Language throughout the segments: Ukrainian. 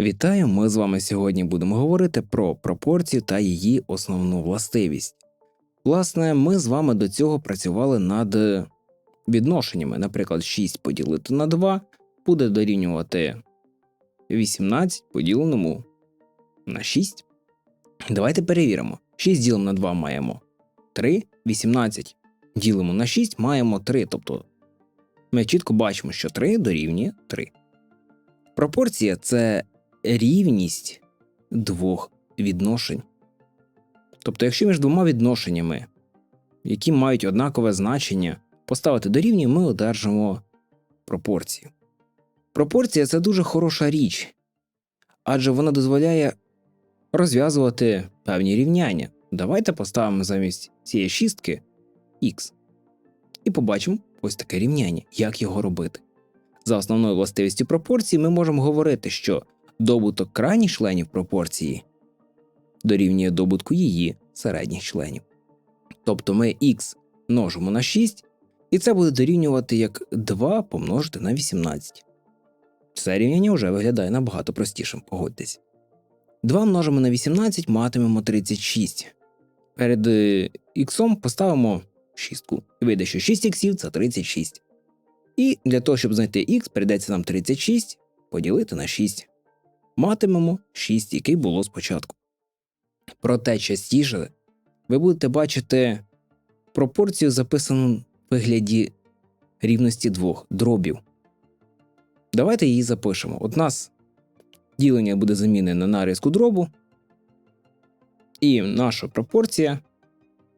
Вітаю! Ми з вами сьогодні будемо говорити про пропорцію та її основну властивість. Власне, ми з вами до цього працювали над відношеннями. Наприклад, 6 поділити на 2 буде дорівнювати 18 поділеному на 6. Давайте перевіримо. 6 ділимо на 2 маємо 3, 18 ділимо на 6 маємо 3. Тобто ми чітко бачимо, що 3 дорівнює 3. Пропорція це рівність двох відношень. Тобто, якщо між двома відношеннями, які мають однакове значення, поставити дорівнює, ми одержимо пропорцію. Пропорція це дуже хороша річ, адже вона дозволяє розв'язувати певні рівняння. Давайте поставимо замість цієї шістки х. І побачимо ось таке рівняння, як його робити. За основною властивістю пропорції ми можемо говорити, що добуток крайніх членів пропорції дорівнює добутку її середніх членів. Тобто ми х множимо на 6, і це буде дорівнювати як 2 помножити на 18. Це рівняння вже виглядає набагато простішим, погодьтесь. 2 множимо на 18 матимемо 36. Перед х поставимо 6. І вийде, що 6 іксів це 36. І для того, щоб знайти х, прийдеться нам 36 поділити на 6. Матимемо 6, який було спочатку. Проте частіше ви будете бачити пропорцію, записану в вигляді рівності двох дробів. Давайте її запишемо. От нас ділення буде замінене на нарізку дробу, і наша пропорція,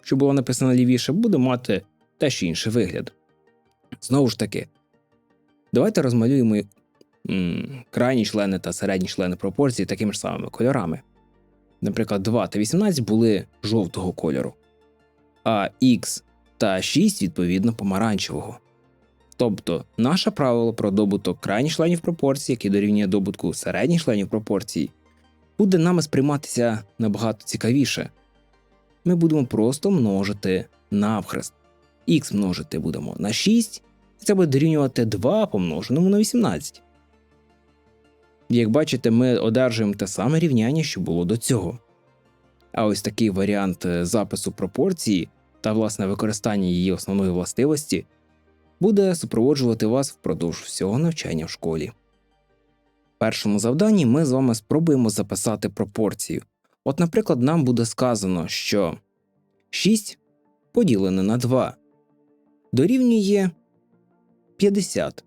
що була написана лівіше, буде мати теж інший вигляд. Знову ж таки, давайте розмалюємо крайні члени та середні члени пропорції такими ж самими кольорами. Наприклад, 2 та 18 були жовтого кольору, а Х та 6 відповідно помаранчевого. Тобто, наше правило про добуток крайніх членів пропорції, який дорівнює добутку середніх членів пропорції, буде нами сприйматися набагато цікавіше. Ми будемо просто множити навхрест. Х множити будемо на 6, і це буде дорівнювати 2 помноженому на 18. Як бачите, ми одержуємо те саме рівняння, що було до цього. А ось такий варіант е, запису пропорції та власне використання її основної властивості буде супроводжувати вас впродовж всього навчання в школі. В першому завданні ми з вами спробуємо записати пропорцію. От, наприклад, нам буде сказано, що 6 поділене на 2 дорівнює 50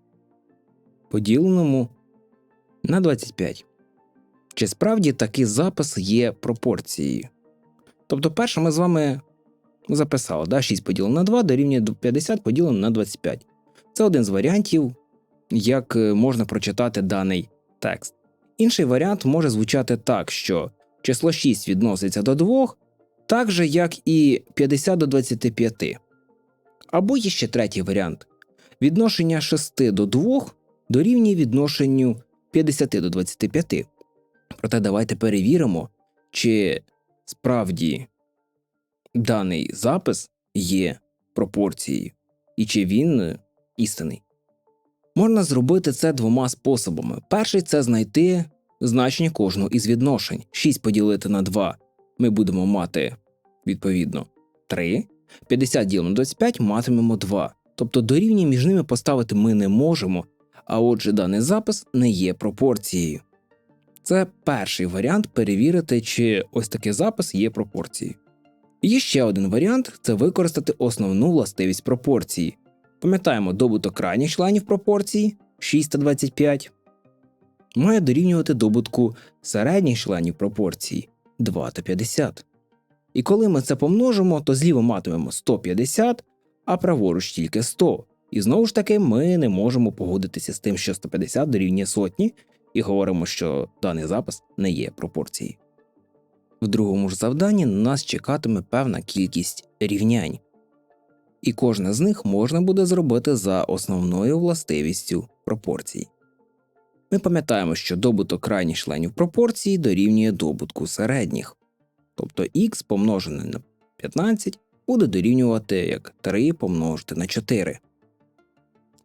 поділеному на 25. Чи справді такий запис є пропорцією? Тобто, перше ми з вами записали, да, 6 поділено на 2 дорівнює 50 поділено на 25. Це один з варіантів, як е, можна прочитати даний текст. Інший варіант може звучати так, що число 6 відноситься до 2, так же, як і 50 до 25. Або є ще третій варіант. Відношення 6 до 2 дорівнює відношенню 50 до 25. Проте давайте перевіримо, чи справді даний запис є пропорцією і чи він істинний. Можна зробити це двома способами. Перший це знайти значення кожного із відношень. 6 поділити на 2 ми будемо мати відповідно 3, 50 ділимо на 25 матимемо 2. Тобто дорівнює між ними поставити ми не можемо, а отже, даний запис не є пропорцією. Це перший варіант перевірити, чи ось такий запис є пропорцією. Є ще один варіант це використати основну властивість пропорції. Пам'ятаємо, добуток крайніх членів пропорції 6 та 25 має дорівнювати добутку середніх членів пропорції 2 та 50. І коли ми це помножимо, то зліва матимемо 150, а праворуч тільки 100. І знову ж таки, ми не можемо погодитися з тим, що 150 дорівнює сотні, і говоримо, що даний запис не є пропорцією. В другому ж завданні на нас чекатиме певна кількість рівнянь, і кожне з них можна буде зробити за основною властивістю пропорцій. Ми пам'ятаємо, що добуток крайніх членів пропорції дорівнює добутку середніх, тобто х помножене на 15 буде дорівнювати як 3 помножити на 4.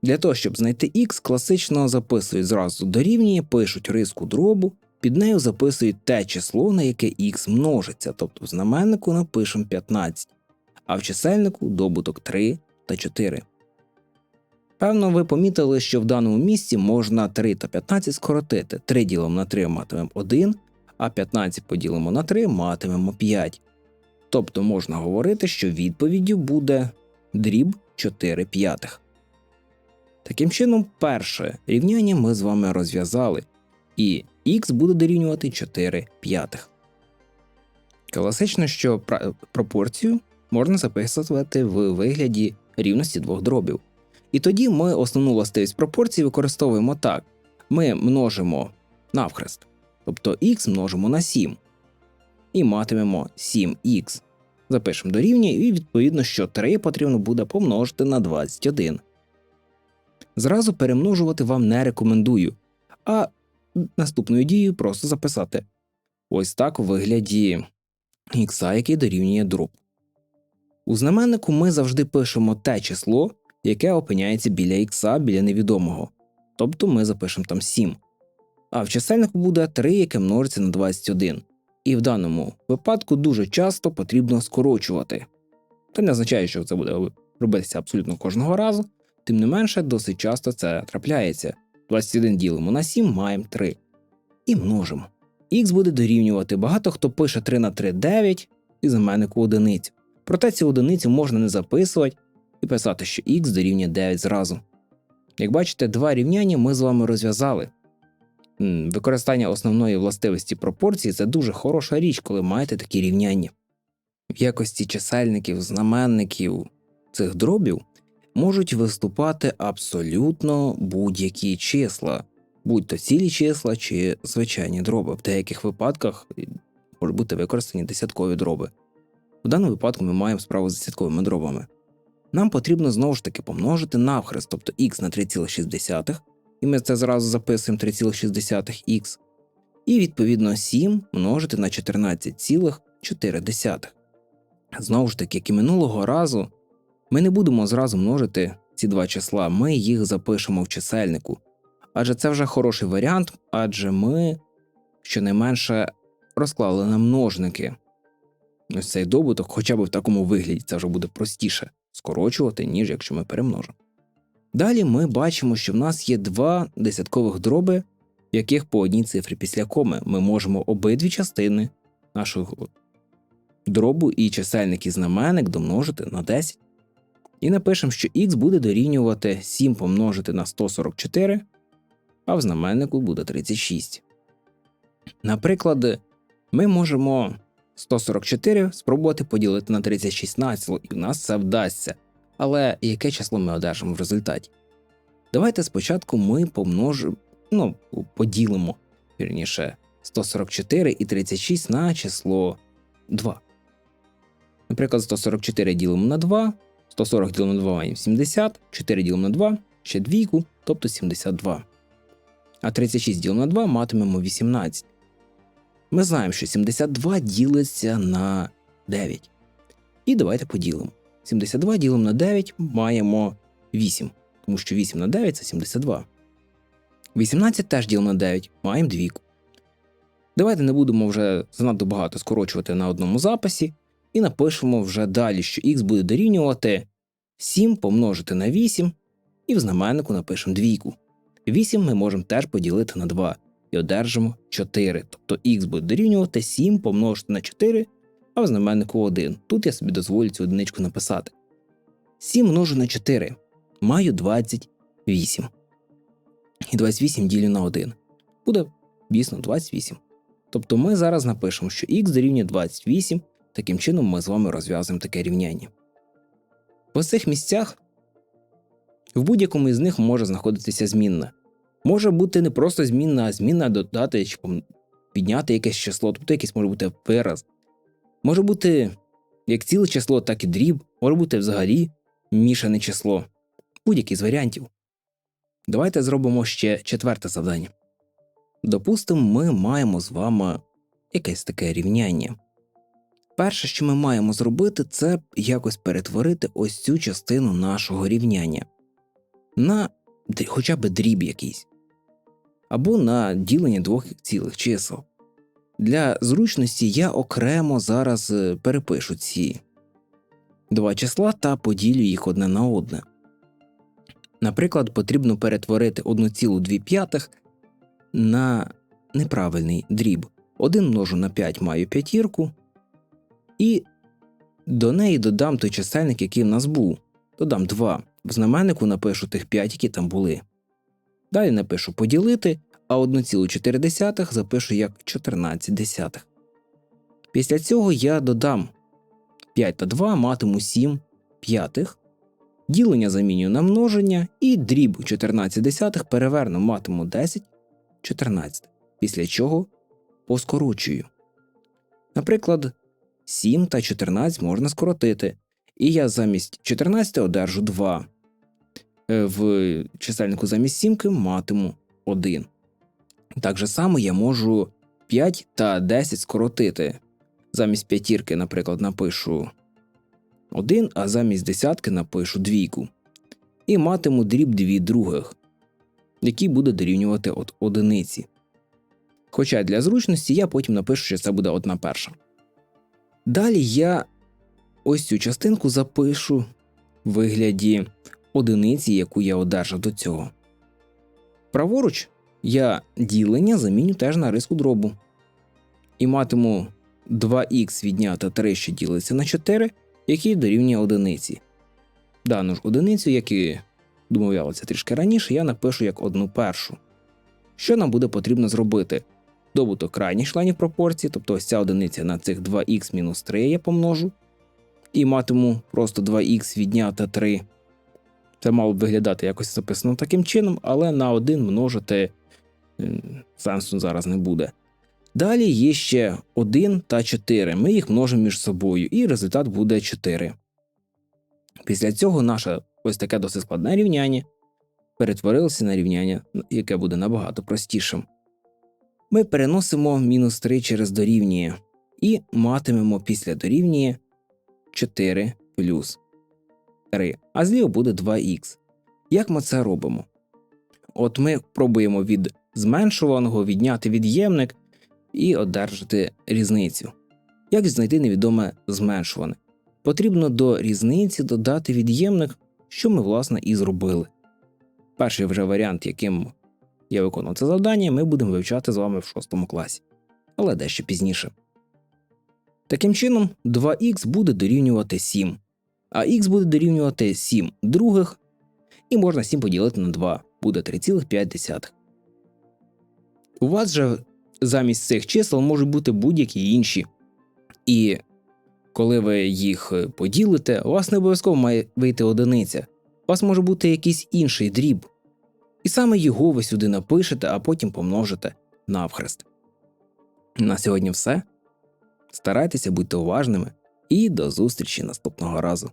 Для того, щоб знайти х, класично записують зразу дорівнює, пишуть риску дробу під нею записують те число, на яке х множиться, тобто в знаменнику напишемо 15, а в чисельнику добуток 3 та 4. Певно, ви помітили, що в даному місці можна 3 та 15 скоротити. 3 ділимо на 3 матимемо 1, а 15 поділимо на 3 матимемо 5. Тобто можна говорити, що відповіддю буде дріб 4 п'ятих. Таким чином, перше рівняння ми з вами розв'язали, і х буде дорівнювати 4 п'ятих. Класично, що пропорцію можна записувати в вигляді рівності двох дробів. І тоді ми основну властивість пропорції використовуємо так: ми множимо навхрест, тобто х множимо на 7, і матимемо 7х. Запишемо дорівнює, і відповідно, що 3 потрібно буде помножити на 21. Зразу перемножувати вам не рекомендую, а наступною дією просто записати ось так у вигляді х, який дорівнює дроб. У знаменнику ми завжди пишемо те число, яке опиняється біля х, біля невідомого. Тобто ми запишемо там 7. А в чисельнику буде 3, яке множиться на 21. І в даному випадку дуже часто потрібно скорочувати. Це не означає, що це буде робитися абсолютно кожного разу, тим не менше, досить часто це трапляється. 21 ділимо на 7, маємо 3. І множимо. Х буде дорівнювати багато хто пише 3 на 3 9 і знаменнику одиницю. Проте цю одиницю можна не записувати і писати, що х дорівнює 9 зразу. Як бачите, два рівняння ми з вами розв'язали. Використання основної властивості пропорції це дуже хороша річ, коли маєте такі рівняння. В якості чисельників, знаменників цих дробів можуть виступати абсолютно будь-які числа, будь то цілі числа чи звичайні дроби. В деяких випадках можуть бути використані десяткові дроби. В даному випадку ми маємо справу з десятковими дробами. Нам потрібно знову ж таки помножити навхрест, тобто х на 3,6, і ми це зразу записуємо 3,6х, і відповідно 7 множити на 14,4. Знову ж таки, як і минулого разу, ми не будемо зразу множити ці два числа, ми їх запишемо в чисельнику. Адже це вже хороший варіант, адже ми щонайменше розклали на множники. Ось цей добуток, хоча б в такому вигляді, це вже буде простіше скорочувати, ніж якщо ми перемножимо. Далі ми бачимо, що в нас є два десяткових дроби, в яких по одній цифрі після коми ми можемо обидві частини нашого дробу і чисельник і знаменник домножити на 10. І напишемо, що х буде дорівнювати 7 помножити на 144, а в знаменнику буде 36. Наприклад, ми можемо 144 спробувати поділити на 36 націло, і в нас це вдасться. Але яке число ми одержимо в результаті? Давайте спочатку ми помножимо, ну, поділимо вірніше 144 і 36 на число 2. Наприклад, 144 ділимо на 2, 140 ділимо на 2 маємо 70, 4 ділимо на 2, ще двійку, тобто 72. А 36 ділимо на 2 матимемо 18. Ми знаємо, що 72 ділиться на 9. І давайте поділимо. 72 ділимо на 9 маємо 8, тому що 8 на 9 це 72. 18 теж ділимо на 9 маємо двійку. Давайте не будемо вже занадто багато скорочувати на одному записі, і напишемо вже далі, що х буде дорівнювати 7 помножити на 8, і в знаменнику напишемо двійку. 8 ми можемо теж поділити на 2 і одержимо 4. Тобто х буде дорівнювати 7 помножити на 4, а в знаменнику 1. Тут я собі дозволю цю одиничку написати. 7 множу на 4 маю 28. І 28 ділю на 1. Буде дійсно 28. Тобто ми зараз напишемо, що х дорівнює 28, таким чином ми з вами розв'язуємо таке рівняння. В цих місцях в будь-якому із них може знаходитися змінна. Може бути не просто змінна, а змінна додати чи підняти якесь число, тобто якийсь може бути вираз. Може бути як ціле число, так і дріб, може бути взагалі мішане число. Будь-який з варіантів. Давайте зробимо ще четверте завдання. Допустимо, ми маємо з вами якесь таке рівняння. Перше, що ми маємо зробити, це якось перетворити ось цю частину нашого рівняння на хоча б дріб якийсь. або на ділення двох цілих чисел. Для зручності я окремо зараз е, перепишу ці два числа та поділю їх одне на одне. Наприклад, потрібно перетворити 1,2 на неправильний дріб. 1 множу на 5 маю п'ятірку, і до неї додам той чисельник, який в нас був. Додам 2. В знаменнику напишу тих 5, які там були. Далі напишу поділити, а 1,4 запишу як 14 десятих. Після цього я додам 5 та 2 матиму 7 п'ятих. Ділення замінюю на множення і дріб 14 десятих переверну матиму 10 14, після чого поскорочую. Наприклад, 7 та 14 можна скоротити, і я замість 14 одержу 2. Е, В чисельнику замість 7 матиму 1. Так же само я можу 5 та 10 скоротити. Замість п'ятірки, наприклад, напишу 1, а замість десятки напишу двійку. І матиму дріб 2 других, який буде дорівнювати от одиниці. Хоча для зручності я потім напишу, що це буде одна перша. Далі я ось цю частинку запишу в вигляді одиниці, яку я одержав до цього. Праворуч я ділення заміню теж на риску дробу. І матиму 2х відняти 3, що ділиться на 4, який дорівнює одиниці. Дану ж одиницю, як і домовлялися трішки раніше, я напишу як одну першу. Що нам буде потрібно зробити? Добуток крайніх членів пропорції, тобто ось ця одиниця на цих 2х-3 я помножу, і матиму просто 2х відняти 3. Це мало б виглядати якось записано таким чином, але на 1 множити е, сенсу зараз не буде. Далі є ще 1 та 4. Ми їх множимо між собою, і результат буде 4. Після цього наше ось таке досить складне рівняння перетворилося на рівняння, яке буде набагато простішим. Ми переносимо мінус 3 через дорівнює і матимемо після дорівнює 4 плюс 3, а зліва буде 2х. Як ми це робимо? От ми пробуємо від зменшуваного відняти від'ємник і одержати різницю. Як знайти невідоме зменшуване? Потрібно до різниці додати від'ємник, що ми, власне, і зробили. Перший вже варіант, яким я виконував це завдання, ми будемо вивчати з вами в 6 класі, але дещо пізніше. Таким чином, 2х буде дорівнювати 7, а х буде дорівнювати 7 других, і можна 7 поділити на 2, буде 3,5. У вас же замість цих чисел можуть бути будь-які інші. І коли ви їх поділите, у вас не обов'язково має вийти одиниця, у вас може бути якийсь інший дріб. І саме його ви сюди напишете, а потім помножите навхрест. На сьогодні все. Старайтеся бути уважними і до зустрічі наступного разу.